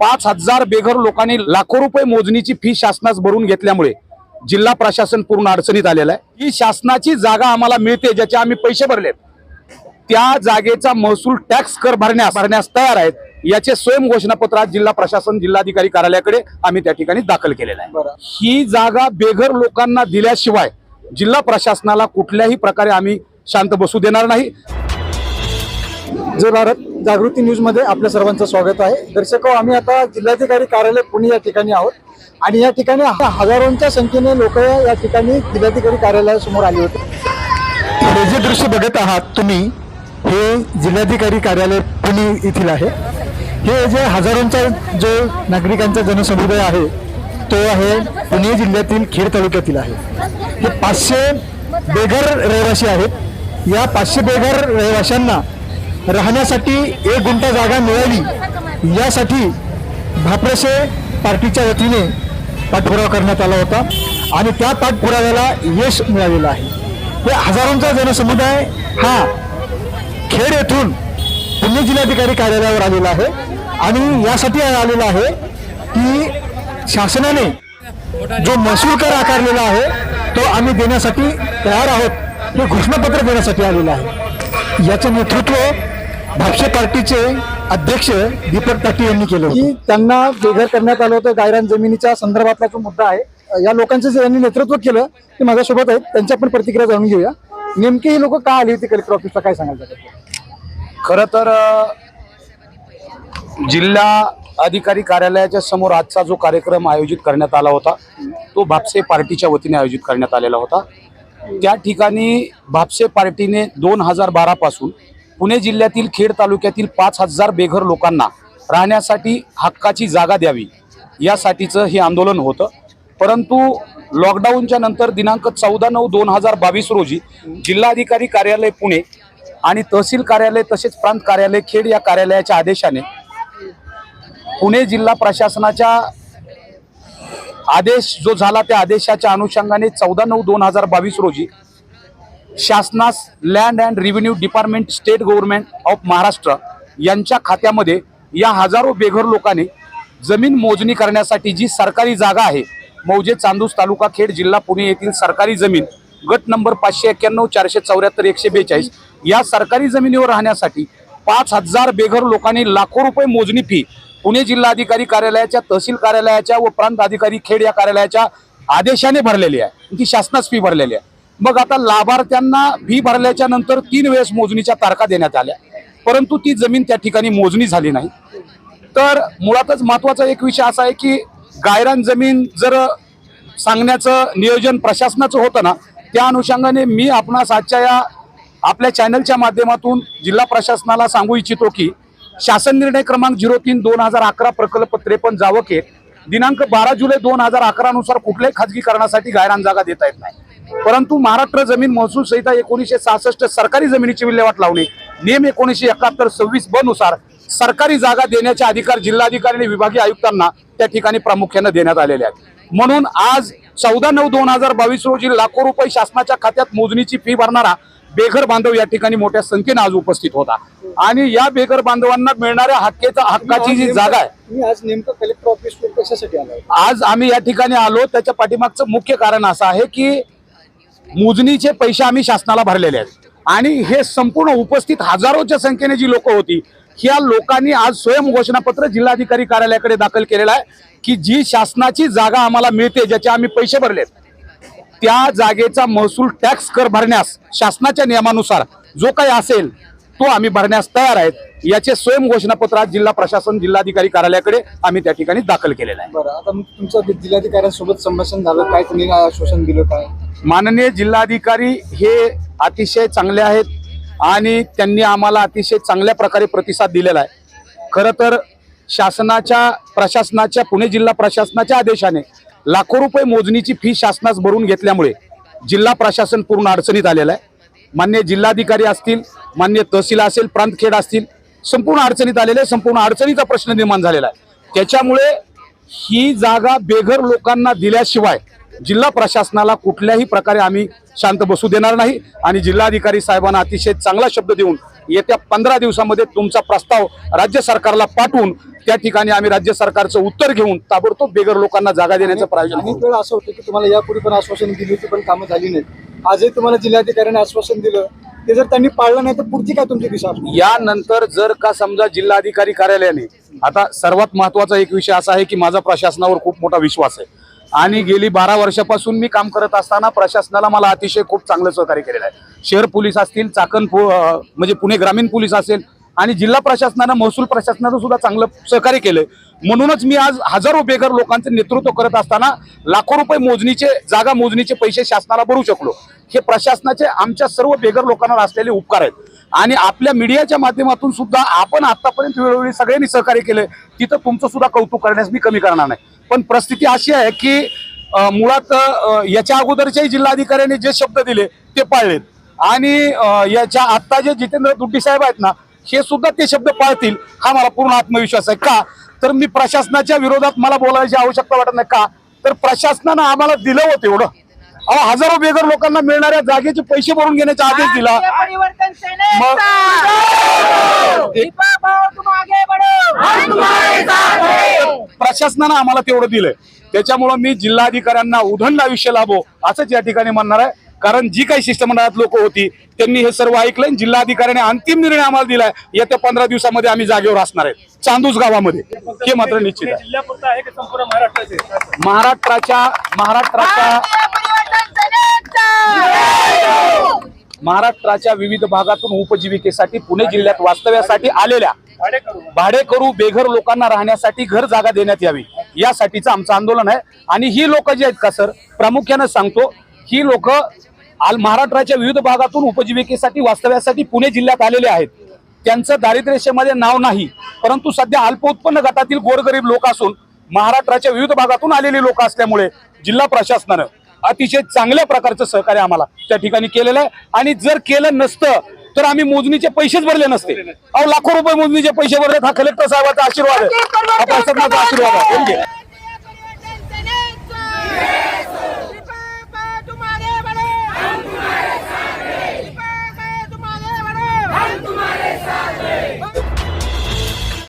पाच हजार बेघर लोकांनी लाखो रुपये मोजणीची फी शासनास भरून घेतल्यामुळे जिल्हा प्रशासन पूर्ण अडचणीत आलेलं आहे. ही शासनाची जागा आम्हाला मिळते ज्याचे आम्ही पैसे भरलेत. त्या जागेचा महसूल टॅक्स कर भरण्यास भरण्यास तयार आहेत. याचे स्वयं घोषणापत्र आज जिल्हा प्रशासन जिल्हाधिकारी कार्यालयाकडे आम्ही त्या ठिकाणी दाखल केलेलं आहे. ही जागा बेघर लोकांना दिल्याशिवाय जिल्हा प्रशासनाला कुठल्याही प्रकारे आम्ही शांत बसू देणार नाही. जय भारत जागृती न्यूजमध्ये आपल्या सर्वांचं स्वागत आहे. दर्शक आम्ही आता जिल्हाधिकारी कार्यालय पुणे या ठिकाणी आहोत. आणि या ठिकाणी हजारोंच्या संख्येने लोक या ठिकाणी जिल्हाधिकारी कार्यालयासमोर आले होते. हे जे दृश्य बघत आहात तुम्ही हे जिल्हाधिकारी कार्यालय पुणे येथील आहे. हे जे हजारोंचा जो नागरिकांचा जनसमुदाय आहे तो आहे पुणे जिल्ह्यातील खेड तालुक्यातील आहे. हे पाचशे बेघर रहिवासी आहेत. या पाचशे बेघर रहिवाशांना राहण्यासाठी एक गुंठा जागा मिळाली. यासाठी भापरसे पार्टीच्या वतीने पाठपुरावा करण्यात आला होता आणि त्या पाठपुराव्याला यश मिळालेलं आहे. या हजारोंचा जनसमुदाय हा खेड येथून पुणे जिल्हाधिकारी कार्यालयावर आलेला आहे आणि यासाठी आलेला आहे की शासनाने जो महसूल कर आकारलेला आहे तो आम्ही देण्यासाठी तयार आहोत. हे घोषणापत्र देण्यासाठी आलेलं आहे. याचं नेतृत्व भापसे पार्टीचे अध्यक्ष दीपक टाटी यांनी केलं की त्यांना बेघर करण्यात आलं होतं. गायरान जमिनीच्या संदर्भातला जो मुद्दा आहे या लोकांचं जे यांनी नेतृत्व केलं ते माझ्यासोबत आहेत. त्यांची आपण प्रतिक्रिया जाणून घेऊया. नेमकी ही लोक का आली होती कलेक्टर ऑफिसला? काय त्याबद्दल? खर तर जिल्हा अधिकारी कार्यालयाच्या समोर आजचा जो कार्यक्रम आयोजित करण्यात आला होता तो भापसे पार्टीच्या वतीने आयोजित करण्यात आलेला होता. त्या ठिकाणी भापसे पार्टीने दोन हजार बारा पासून पुणे जिल्ह्यातील खेड तालुक्यातील पाच हजार बेघर लोकांना राहण्यासाठी हक्काची जागा द्यावी यासाठीचं हे आंदोलन होतं. परंतु लॉकडाऊनच्या नंतर दिनांक चौदा नऊ दोन हजार बावीस रोजी जिल्हाधिकारी कार्यालय पुणे आणि तहसील कार्यालय तसेच प्रांत कार्यालय खेड या कार्यालयाच्या आदेशाने पुणे जिल्हा प्रशासनाच्या आदेश जो झाला त्या आदेशाच्या अनुषंगाने चौदा नऊ दोन हजार बावीस रोजी शासनास land and revenue department state government of Maharashtra यांच्या खात्यामध्ये या हजारो बेघर लोकांनी जमीन मोजणी करण्यासाठी जी सरकारी जागा आहे मौजे चांदूस तालुका खेड जिल्हा पुणे येथील सरकारी जमीन गट नंबर पाचशे एक्क्याण्णव चारशे चौऱ्याहत्तर एकशे बेचाळीस या सरकारी जमिनीवर राहण्यासाठी पाच हजार बेघर लोकांनी लाखो रुपये मोजणी फी पुणे जिल्हाधिकारी कार्यालयाच्या तहसील कार्यालयाच्या व प्रांत अधिकारी खेड या कार्यालयाच्या आदेशाने भरलेली आहे. ती शासनास फी भरलेली आहे. मग आता लाभार्थ्यांना फी भरल्याच्या नंतर तीन वेळेस मोजणीच्या तारखा देण्यात आल्या. परंतु ती जमीन त्या ठिकाणी मोजणी झाली नाही. तर मुळातच महत्त्वाचा एक विषय असा आहे की गायरान जमीन जर सांगण्याचं नियोजन प्रशासनाचं होतं ना त्या अनुषंगाने मी आपणास आजच्या या आपल्या चॅनलच्या माध्यमातून जिल्हा प्रशासनाला सांगू इच्छितो की शासन निर्णय क्रमांक झिरो तीन दोन हजार अकरा प्रकल्प त्रेपन्न जावके दिनांक बारा जुलै दोन हजार अकरानुसार कुठल्याही खाजगीकरणासाठी गायरान जागा देता येत नाही. परंतु महाराष्ट्र जमीन महसूल संहिता एकोणीसशे सहासष्ट सरकारी जमिनीची विल्हेवाट लावणे नियम एकोणीसशे एकाहत्तर सव्वीस ब नुसार सरकारी जागा देण्याचे अधिकार जिल्हाधिकारी आणि विभागीय आयुक्तांना त्या ठिकाणी प्रामुख्याने देण्यात आलेले आहेत. म्हणून आज चौदा नऊ दोन हजार बावीस रोजी लाखो रुपये शासनाच्या खात्यात मोजणीची फी भरणारा बेघर बांधव या ठिकाणी मोठ्या संख्येने आज उपस्थित होता. आणि या बेघर बांधवांना मिळणाऱ्या हक्केचा हक्काची जी जागा आहे आज नेमकं कलेक्टर ऑफिस कशासाठी आज आम्ही या ठिकाणी आलो. त्याच्या पाठीमागचं मुख्य कारण असं आहे की मोजणीचे पैसे आम्ही शासनाला भरलेले आहेत. आणि हे संपूर्ण उपस्थित हजारोच्या संख्येने जी लोक होती ह्या लोकांनी आज स्वयं घोषणापत्र जिल्हाधिकारी कार्यालयाकडे दाखल केलेलं आहे की जी शासनाची जागा आम्हाला मिळते ज्याचे आम्ही पैसे भरलेत त्या जागेचा महसूल टॅक्स कर भरण्यास शासनाच्या नियमानुसार जो काही असेल तो आम्ही भरण्यास तयार आहेत. याचे स्वयं घोषणापत्र आज जिल्हा प्रशासन जिल्हाधिकारी कार्यालयाकडे आम्ही त्या ठिकाणी दाखल केलेलं आहे. बरं आता तुमचं जिल्हाधिकाऱ्यांसोबत संभाषण झालं. काय तुम्ही आश्वासन दिलं काय? माननीय जिल्हाधिकारी हे अतिशय चांगले आहेत आणि त्यांनी आम्हाला अतिशय चांगल्या प्रकारे प्रतिसाद दिलेला आहे. खरं तर शासनाच्या प्रशासनाच्या पुणे जिल्हा प्रशासनाच्या आदेशाने लाखो रुपये मोजणीची फी शासनास भरून घेतल्यामुळे जिल्हा प्रशासन पूर्ण अडचणीत आलेलं आहे. मान्य जिल्हाधिकारी असतील मान्य तहसील असेल प्रांतखेड असतील संपूर्ण अडचणीत आलेले आहे. संपूर्ण अडचणीचा प्रश्न निर्माण झालेला आहे त्याच्यामुळे ही जागा बेघर लोकांना दिल्याशिवाय जिल्हा प्रशासनाला कुठल्याही प्रकारे आम्ही शांत बसू देणार नाही आणि जिल्हाधिकारी साहेबांना अतिशय चांगला शब्द देऊन येत्या पंधरा दिवसामध्ये तुमचा प्रस्ताव राज्य सरकारला पाठवून त्या ठिकाणी आम्ही राज्य सरकारचं उत्तर घेऊन ताबडतोब बेघर लोकांना जागा देण्याचं प्रायोजन अनेक. वेळा असं होतं की तुम्हाला यापूर्वी पण आश्वासन दिली होती पण कामं झाली नाहीत आजही तुम्हाला जिल्हाधिकाऱ्यांनी आश्वासन दिलं ते जर त्यांनी पाळलं नाही तर पुढची काय तुमची दिशा? यानंतर जर का समजा जिल्हाधिकारी कार्यालयाने आता सर्वात महत्त्वाचा एक विषय असा आहे की माझा प्रशासनावर खूप मोठा विश्वास आहे आणि गेली बारा वर्षापासून मी काम करत असताना प्रशासनाला मला अतिशय खूप चांगलं सहकार्य केलेलं आहे. शहर पोलीस असतील चाकण म्हणजे पुणे ग्रामीण पोलीस असेल आणि जिल्हा प्रशासनानं महसूल प्रशासनानं सुद्धा चांगलं सहकार्य केलंय. म्हणूनच मी आज हजारो बेघर लोकांचं नेतृत्व करत असताना लाखो रुपये मोजणीचे जागा मोजणीचे पैसे शासनाला भरू शकलो. हे प्रशासनाचे आमच्या सर्व बेघर लोकांना असलेले उपकार आहेत. आणि आपल्या मीडियाच्या माध्यमातून सुद्धा आपण आतापर्यंत वेळोवेळी सगळ्यांनी सहकार्य केलंय. तिथं तुमचं सुद्धा कौतुक करण्यास मी कमी करणार नाही. पण परिस्थिती अशी आहे की मुळात याच्या अगोदरच्याही जिल्हाधिकाऱ्यांनी जे शब्द दिले ते पाळलेत. आणि याच्या आत्ता जे जितेंद्र दुड्डी साहेब आहेत ना हे सुद्धा ते शब्द पाळतील हा मला पूर्ण आत्मविश्वास आहे. का? तर मी प्रशासनाच्या विरोधात मला बोलायची आवश्यकता वाटत नाही. का? तर प्रशासनानं आम्हाला दिलं होतं एवढं. अहो हजारो बेघर लोकांना मिळणाऱ्या जागेचे पैसे भरून घेण्याचा आदेश दिला. परिवर्तन हैं. प्रशासनानं आम्हाला तेवढं दिलंय. त्याच्यामुळं मी जिल्हाधिकाऱ्यांना उधंड आयुष्य लाभो असंच या ठिकाणी म्हणणार आहे. कारण जी काही शिष्टमंडळात लोक होती त्यांनी हे सर्व ऐकलंय. आणि जिल्हाधिकाऱ्याने अंतिम निर्णय आम्हाला दिलाय. येत्या पंधरा दिवसामध्ये आम्ही जागेवर असणार आहे. चांदूस गावामध्ये. हे मात्र निश्चित आहे. जिल्ह्यापुरता आहे की संपूर्ण महाराष्ट्राचे? महाराष्ट्राच्या महाराष्ट्राच्या महाराष्ट्राच्या विविध भागातून उपजीविकेसाठी पुणे जिल्ह्यात वास्तव्यासाठी आलेल्या भाडे करू भाडेकरू बेघर लोकांना राहण्यासाठी घर जागा देण्यात यावी. यासाठीचं आमचं आंदोलन आहे. आणि ही लोक जी आहेत का सर? प्रामुख्यानं सांगतो ही लोक महाराष्ट्राच्या विविध भागातून उपजीविकेसाठी वास्तव्यासाठी पुणे जिल्ह्यात आलेले आहेत. त्यांचं दारिद्र्यसेमध्ये नाव नाही परंतु सध्या अल्प उत्पन्न गटातील गोरगरीब लोक असून महाराष्ट्राच्या विविध भागातून आलेली लोक असल्यामुळे जिल्हा प्रशासनानं अतिशय चांगल्या प्रकारचं सहकार्य आम्हाला त्या ठिकाणी केलेलं आहे. आणि जर केलं नसतं तर आम्ही मोजणीचे पैसेच भरले नसते. अहो लाखो रुपये मोजणीचे पैसे भरलेत हा कलेक्टर साहेबाचा आशीर्वाद आहे. हा प्रशासनाचा आशीर्वाद आहे.